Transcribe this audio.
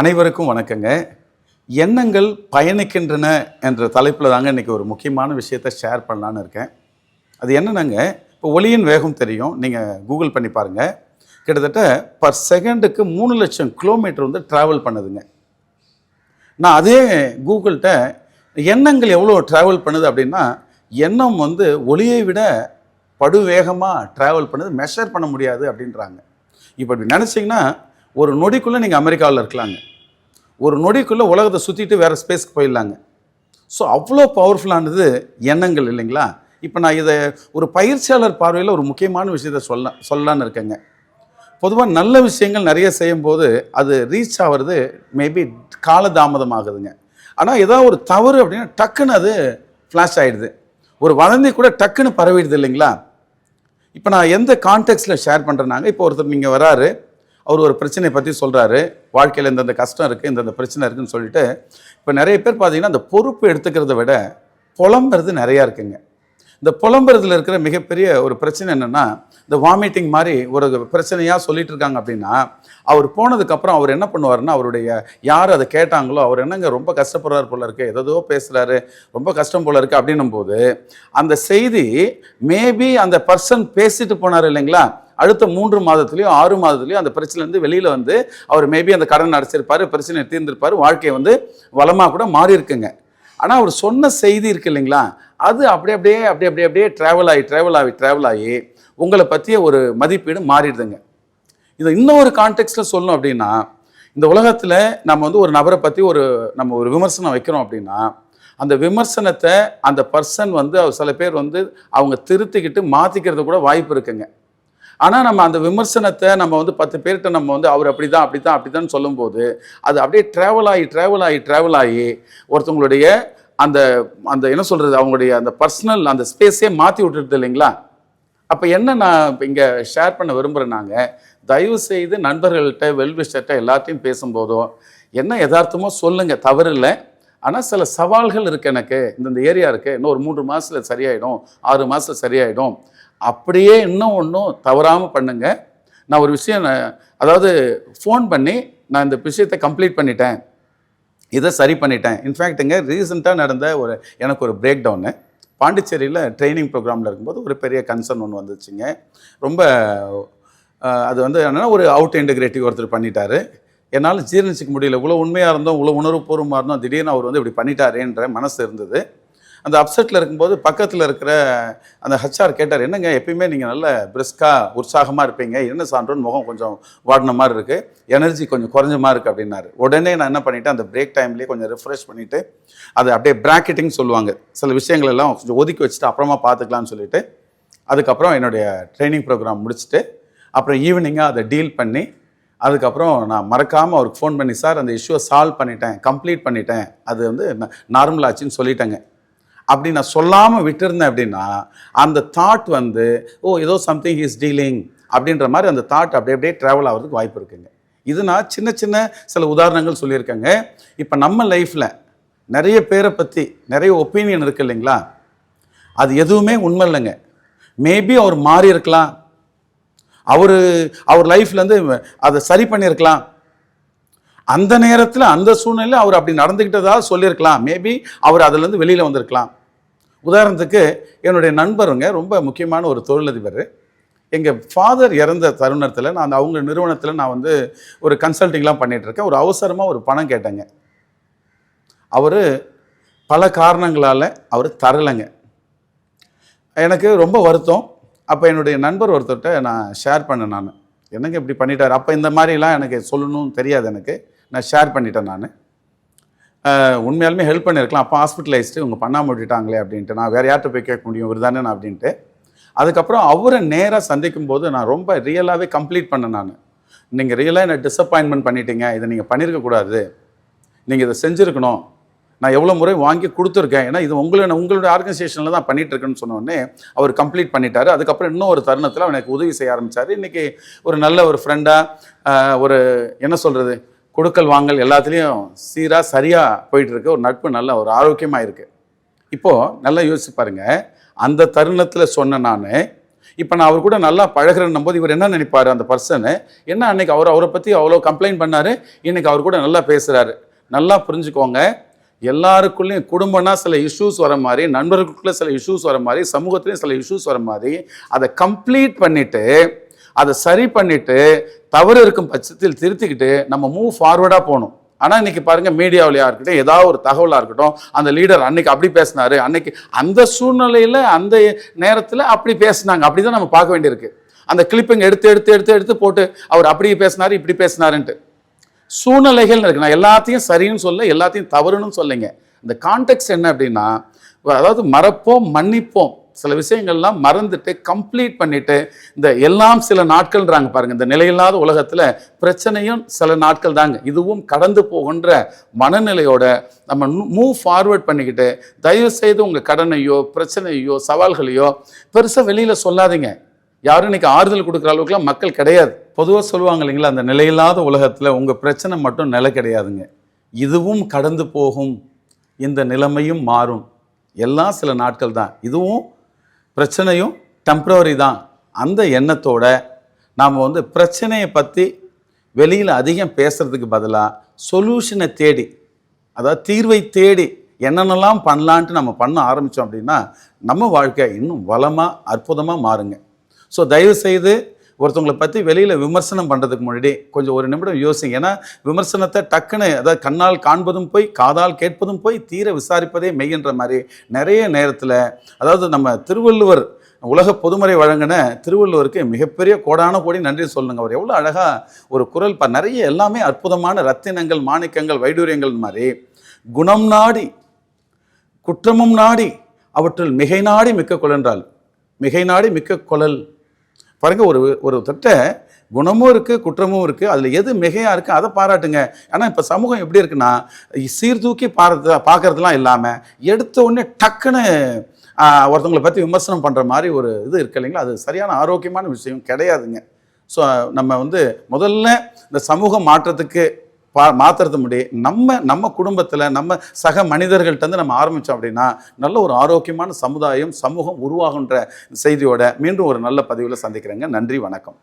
அனைவருக்கும் வணக்கங்க. எண்ணங்கள் பயணிக்கின்றன என்ற தலைப்பில் தாங்க இன்றைக்கி ஒரு முக்கியமான விஷயத்தை ஷேர் பண்ணலான்னு இருக்கேன். அது என்னென்னங்க? இப்போ ஒளியின் வேகம் தெரியும். நீங்கள் கூகுள் பண்ணி பாருங்கள் கிட்டத்தட்ட பர் செகண்டுக்கு மூணு லட்சம் கிலோமீட்டர் வந்து ட்ராவல் பண்ணுதுங்க. நான் அதே கூகுள்கிட்ட எண்ணங்கள் எவ்வளோ ட்ராவல் பண்ணுது அப்படின்னா எண்ணம் வந்து ஒளியை விட படுவேகமாக ட்ராவல் பண்ணுது மெஷர் பண்ண முடியாது அப்படின்றாங்க. இப்போ இப்படி நினச்சிங்கன்னா ஒரு நொடிக்குள்ளே நீங்கள் அமெரிக்காவில் இருக்கலாங்க. ஒரு நொடிக்குள்ளே உலகத்தை சுற்றிட்டு வேறு ஸ்பேஸ்க்கு போயிடலாங்க. ஸோ அவ்வளோ பவர்ஃபுல்லானது எண்ணங்கள் இல்லைங்களா? இப்போ நான் இதை ஒரு பயிற்சியாளர் பார்வையில் ஒரு முக்கியமான விஷயத்த சொல்ல சொல்லலான்னு இருக்கேங்க. பொதுவாக நல்ல விஷயங்கள் நிறைய செய்யும்போது அது ரீச் ஆகிறது மேபி காலதாமதமாகுதுங்க. ஆனால் ஏதாவது ஒரு தவறு அப்படின்னா டக்குன்னு அது ஃப்ளாஷ் ஆகிடுது ஒரு வதந்தி கூட டக்குன்னு பரவிடுது இல்லைங்களா? இப்போ நான் எந்த கான்டெக்ட்ஸில் ஷேர் பண்ணுறேனாங்க இப்போ ஒருத்தர் நீங்கள் வராரு. அவர் ஒரு பிரச்சனையை பற்றி சொல்கிறாரு வாழ்க்கையில் இந்தந்த கஷ்டம் இருக்குது இந்தந்த பிரச்சனை இருக்குன்னு சொல்லிட்டு இப்போ நிறைய பேர் பார்த்தீங்கன்னா அந்த பொறுப்பு எடுத்துக்கிறத விட புலம்புறது நிறையா இருக்குங்க. இந்த புலம்புறதுல இருக்கிற மிகப்பெரிய ஒரு பிரச்சனை என்னென்னா இந்த வாமிட்டிங் மாதிரி ஒரு பிரச்சனையாக சொல்லிட்டு இருக்காங்க அப்படின்னா அவர் போனதுக்கப்புறம் அவர் என்ன பண்ணுவாருன்னா அவருடைய யார் அதை கேட்டாங்களோ அவர் என்னங்க ரொம்ப கஷ்டப்படுறாரு போல இருக்கு ஏதோ பேசுகிறாரு ரொம்ப கஷ்டம் போல இருக்கு அப்படின்னும் போது அந்த செய்தி மேபி அந்த பர்சன் பேசிட்டு போனார் இல்லைங்களா? அடுத்த மூன்று மாதத்துலேயோ ஆறு மாதத்துலேயோ அந்த பிரச்சனைலேருந்து வெளியில் வந்து அவர் மேபி அந்த கடன் அடைச்சிருப்பாரு பிரச்சனையை தீர்ந்திருப்பார் வாழ்க்கையை வந்து வளமாக கூட மாறி இருக்குங்க. ஆனால் அவர் சொன்ன செய்தி இருக்கு இல்லைங்களா? அது அப்படியே அப்படியே அப்படியே அப்படியே அப்படியே ட்ராவல் ஆகி ட்ராவல் ஆகி ட்ராவல் ஆகி உங்களை பற்றிய ஒரு மதிப்பீடு மாறிடுதுங்க. இதை இன்னொரு கான்டெக்ட்டில் சொல்லணும் அப்படின்னா இந்த உலகத்தில் நம்ம வந்து ஒரு நபரை பற்றி ஒரு நம்ம ஒரு விமர்சனம் வைக்கிறோம் அப்படின்னா அந்த விமர்சனத்தை அந்த பர்சன் வந்து அவர் சில பேர் வந்து அவங்க திருத்திக்கிட்டு மாற்றிக்கிறது கூட வாய்ப்பு இருக்குங்க. ஆனால் நம்ம அந்த விமர்சனத்தை நம்ம வந்து பத்து பேர்கிட்ட நம்ம வந்து அவர் அப்படி தான் அப்படி தான் அப்படி தான் சொல்லும்போது அது அப்படியே ட்ராவல் ஆகி ட்ராவல் ஆகி ட்ராவல் ஆகி ஒருத்தவங்களுடைய அந்த அந்த என்ன சொல்கிறது அவங்களுடைய அந்த பர்சனல் அந்த ஸ்பேஸே மாற்றி விட்டுருது இல்லைங்களா? அப்போ என்ன நான் இப்போ இங்கே ஷேர் பண்ண விரும்புகிறேன் நாங்கள் தயவு செய்து நண்பர்கள்ட்ட வெல்விஷர்கிட்ட எல்லாத்தையும் பேசும்போதும் என்ன யதார்த்தமோ சொல்லுங்கள் தவறு இல்லை. ஆனால் சில சவால்கள் இருக்குது எனக்கு இந்தந்த ஏரியா இருக்குது இன்னும் ஒரு மூன்று மாதத்தில் சரியாயிடும் ஆறு மாதத்தில் சரியாயிடும். அப்படியே இன்னும் ஒன்றும் தவறாமல் பண்ணுங்க. நான் ஒரு விஷயம் நான்- அதாவது ஃபோன் பண்ணி நான் இந்த விஷயத்தை கம்ப்ளீட் பண்ணிட்டேன். இதை சரி பண்ணிட்டேன். இன்ஃபேக்ட்டுங்க ரீசெண்டாக நடந்த ஒரு எனக்கு ஒரு பிரேக் டவுனு பாண்டிச்சேரியில் ட்ரைனிங் ப்ரோக்ராமில் இருக்கும்போது ஒரு பெரிய கன்சர்ன் ஒன்று வந்துச்சுங்க. ரொம்ப அது வந்து என்னென்னா ஒரு அவுட் இன்டகிரேட்டிவ் ஒருத்தர் பண்ணிட்டாரு. என்னால் ஜீரணிச்சிக்க முடியல. இவ்வளோ உண்மையாக இருந்தோம் இவ்வளோ உணர்வுபூர்வமாக இருந்தோம். திடீர்னு அவர் வந்து இப்படி பண்ணிட்டாரேன்ற மனசு இருந்தது. அந்த அப்செட்டில் இருக்கும்போது பக்கத்தில் இருக்கிற அந்த ஹச்ஆர் கேட்டார் என்னங்க எப்பயுமே நீங்கள் நல்ல பிரிஸ்காக உற்சாகமாக இருப்பீங்க. என்ன சான்றோன்னு முகம் கொஞ்சம் வாடின மாதிரி இருக்குது எனர்ஜி கொஞ்சம் குறைஞ்ச மாதிரி இருக்குது அப்படின்னாரு. உடனே நான் என்ன பண்ணிட்டேன் அந்த பிரேக் டைம்லேயே கொஞ்சம் ரிஃப்ரெஷ் பண்ணிவிட்டு அதை அப்படியே பிராக்கெட்டிங் சொல்லுவாங்க. சில விஷயங்கள் எல்லாம் கொஞ்சம் ஒதுக்கி வச்சுட்டு அப்புறமா பார்த்துக்கலாம்னு சொல்லிட்டு அதுக்கப்புறம் என்னுடைய ட்ரைனிங் ப்ரோக்ராம் முடிச்சுட்டு அப்புறம் ஈவினிங்காக அதை டீல் பண்ணி அதுக்கப்புறம் நான் மறக்காமல் அவருக்கு ஃபோன் பண்ணி சார் அந்த இஷ்யூவை சால்வ் பண்ணிட்டேன் கம்ப்ளீட் பண்ணிட்டேன். அது வந்து நார்மல் ஆச்சுன்னு சொல்லிட்டேங்க. அப்படி நான் சொல்லாமல் விட்டுருந்தேன் அப்படின்னா அந்த தாட் வந்து ஓ ஏதோ சம்திங் இஸ் டீலிங் அப்படின்ற மாதிரி அந்த தாட் அப்படியே அப்படியே ட்ராவல் ஆகிறதுக்கு வாய்ப்பு இருக்குங்க. இது நான் சின்ன சின்ன சில உதாரணங்கள் சொல்லியிருக்கேங்க. இப்போ நம்ம லைஃப்பில் நிறைய பேரை பற்றி நிறைய ஒப்பீனியன் இருக்கு இல்லைங்களா? அது எதுவுமே உண்மை இல்லைங்க. மேபி அவர் மாறி இருக்கலாம் அவர் அவர் லைஃப்லேருந்து அதை சரி பண்ணியிருக்கலாம். அந்த நேரத்தில் அந்த சூழ்நிலையில் அவர் அப்படி நடந்துக்கிட்டதாக சொல்லியிருக்கலாம். மேபி அவர் அதுலேருந்து வெளியில் வந்திருக்கலாம். உதாரணத்துக்கு என்னுடைய நண்பருங்க ரொம்ப முக்கியமான ஒரு தொழிலதிபர். எங்கள் ஃபாதர் இறந்த தருணத்தில் நான் அந்த அவங்க நிறுவனத்தில் நான் வந்து ஒரு கன்சல்டிங்லாம் பண்ணிகிட்ருக்கேன் இருக்கேன். ஒரு அவசரமாக ஒரு பணம் கேட்டேங்க. அவர் பல காரணங்களால் அவர் தரலைங்க. எனக்கு ரொம்ப வருத்தம். அப்போ என்னுடைய நண்பர் ஒருத்தர்கிட்ட நான் ஷேர் பண்ணேன் நான். என்னங்க இப்படி பண்ணிட்டார்? அப்போ இந்த மாதிரிலாம் எனக்கு சொல்லணும்னு தெரியாது எனக்கு. நான் ஷேர் பண்ணிட்டேன் நான். உண்மையாலுமே ஹெல்ப் பண்ணியிருக்கலாம். அப்போ ஹாஸ்பிட்டலைஸ்டு இவங்க பண்ணாம விட்டுட்டாங்களே அப்படின்ட்டு. நான் வேறு யார்கிட்ட போய் கேட்க முடியும்? இவர் தானே நான் அப்படின்ட்டு. அதுக்கப்புறம் அவரை நேராக சந்திக்கும் போது நான் ரொம்ப ரியலாகவே கம்ப்ளீட் பண்ணேன் நான். நீங்கள் ரியலாக என்னை டிசப்பாயின்மெண்ட் பண்ணிட்டீங்க. இதை நீங்கள் பண்ணியிருக்கக்கூடாது நீங்கள் இதை செஞ்சுருக்கணும். நான் எவ்வளோ முறை வாங்கி கொடுத்துருக்கேன். ஏன்னா இது உங்களை உங்களுடைய ஆர்கனைசேஷனில் தான் பண்ணிகிட்ருக்குன்னு சொன்னோடனே அவர் கம்ப்ளீட் பண்ணிட்டாரு. அதுக்கப்புறம் இன்னும் ஒரு தருணத்தில் அவனுக்கு உதவி செய்ய ஆரம்பித்தார் இன்றைக்கி ஒரு நல்ல ஒரு ஃப்ரெண்டாக ஒரு என்ன சொல்கிறது கொடுக்கல் வாங்கல் எல்லாத்துலேயும் சீராக சரியாக போயிட்டு இருக்கு ஒரு நட்பு நல்ல ஒரு ஆரோக்கியமாக இருக்குது இப்போது நல்லா யோசிச்சு பாருங்க. அந்த தருணத்தில் சொன்ன நான் இப்போ நான் அவர் கூட நல்லா பழகுறேன்னும் போது இவர் என்ன நினைப்பாரு? அந்த பர்சனு என்ன அன்னைக்கு அவர் அவரை பற்றி அவ்வளோ கம்ப்ளைண்ட் பண்ணார்? இன்னைக்கு அவர் கூட நல்லா பேசுகிறாரு நல்லா புரிஞ்சுக்கோங்க. எல்லாருக்குள்ளேயும் குடும்பம்னா சில இஷ்யூஸ் வர மாதிரி நண்பர்களுக்குள்ளே சில இஷ்யூஸ் வர மாதிரி சமூகத்துலேயும் சில இஷ்யூஸ் வர மாதிரி அதை கம்ப்ளீட் பண்ணிவிட்டு அதை சரி பண்ணிட்டு தவறு இருக்கும் பட்சத்தில் திருத்திக்கிட்டு நம்ம மூவ் ஃபார்வர்டாக போகணும். ஆனால் இன்னைக்கு பாருங்க மீடியாவிலையா இருக்கட்டும் ஏதாவது ஒரு தகவலாக இருக்கட்டும் அந்த லீடர் அன்னைக்கு அப்படி பேசினாரு அன்னைக்கு அந்த சூழ்நிலையில் அந்த நேரத்தில் அப்படி பேசினாங்க. அப்படி தான் நம்ம பார்க்க வேண்டியிருக்கு. அந்த கிளிப்பிங் எடுத்து எடுத்து எடுத்து எடுத்து போட்டு அவர் அப்படி பேசினார் இப்படி பேசினாருன்ட்டு. சூழ்நிலைகள் இருக்கு. நான் எல்லாத்தையும் சரின்னு சொல்ல எல்லாத்தையும் தவறுன்னு சொல்லுங்க. இந்த கான்டெக்ட் என்ன அப்படின்னா அதாவது மறப்போம் மன்னிப்போம். சில விஷயங்கள்லாம் மறந்துட்டு கம்ப்ளீட் பண்ணிட்டு இந்த எல்லாம் சில நாட்கள்ன்றாங்க பாருங்க. இந்த நிலையில்லாத உலகத்தில் பிரச்சனையும் சில நாட்கள் தாங்க. இதுவும் கடந்து போகின்ற மனநிலையோட நம்ம மூவ் ஃபார்வர்ட் பண்ணிக்கிட்டு தயவு செய்து உங்கள் கடனையோ பிரச்சனையோ சவால்களையோ பெருசாக வெளியில் சொல்லாதீங்க. யாரும் இன்றைக்கி ஆறுதல் கொடுக்குற அளவுக்குலாம் மக்கள் கிடையாது. பொதுவாக சொல்லுவாங்க இல்லைங்களா அந்த நிலையில்லாத உலகத்தில் உங்கள் பிரச்சனை மட்டும் நிலை கிடையாதுங்க. இதுவும் கடந்து போகும். இந்த நிலைமையும் மாறும். எல்லாம் சில நாட்கள் தான். இதுவும் பிரச்சனையும் டெம்ப்ரவரி தான். அந்த எண்ணத்தோட நாம் வந்து பிரச்சனையை பற்றி வெளியில் அதிகம் பேசுகிறதுக்கு பதிலாக சொல்யூஷனை தேடி அதாவது தீர்வை தேடி என்னென்னலாம் பண்ணலான்ட்டு நம்ம பண்ண ஆரம்பித்தோம் அப்படின்னா நம்ம வாழ்க்கை இன்னும் வளமாக அற்புதமாக மாறுங்க. ஸோ தயவுசெய்து ஒருத்தவங்களை பற்றி வெளியில் விமர்சனம் பண்ணுறதுக்கு முன்னாடி கொஞ்சம் ஒரு நிமிடம் யோசிங்க. ஏன்னா விமர்சனத்தை டக்குன்னு அதாவது கண்ணால் காண்பதும் போய் காதால் கேட்பதும் போய் தீர விசாரிப்பதே மெய்யன்ற மாதிரி நிறைய நேரத்தில் அதாவது நம்ம திருவள்ளுவர் உலக பொதுமறை வழங்கின திருவள்ளுவருக்கு மிகப்பெரிய கோடான கோடி நன்றி சொல்லுங்க அவர் எவ்வளோ அழகாக ஒரு குரல் ப நிறைய எல்லாமே அற்புதமான ரத்தினங்கள் மாணிக்கங்கள் வைடூரியங்கள் மாதிரி குணம் நாடி குற்றமும் நாடி அவற்றில் மிகை நாடி மிக்க கொலென்றால் மிகை நாடி மிக்க கொலல் பாருங்க ஒரு ஒரு தட்ட குணமும் இருக்குது குற்றமும் இருக்குது அதில் எது மிகையாக இருக்குது அதை பாராட்டுங்க. ஆனால் இப்போ சமூகம் எப்படி இருக்குன்னா சீர்தூக்கி பார்த்து பார்க்கறதுலாம் இல்லாமல் எடுத்த உடனே டக்குன்னு ஒருத்தவங்களை பற்றி விமர்சனம் பண்ணுற மாதிரி ஒரு இது இருக்கு இல்லைங்களா? அது சரியான ஆரோக்கியமான விஷயம் கிடையாதுங்க. ஸோ நம்ம வந்து முதல்ல இந்த சமூக மாற்றத்துக்கு பா மாற்றுறது முடியும் நம்ம நம்ம குடும்பத்தில் நம்ம சக மனிதர்கள்ட்டேருந்து நம்ம ஆரம்பித்தோம் அப்படின்னா நல்ல ஒரு ஆரோக்கியமான சமுதாயம் சமூகம் உருவாகுன்ற செய்தியோட மீண்டும் ஒரு நல்ல பதிவில் சந்திக்கிறேங்க. நன்றி வணக்கம்.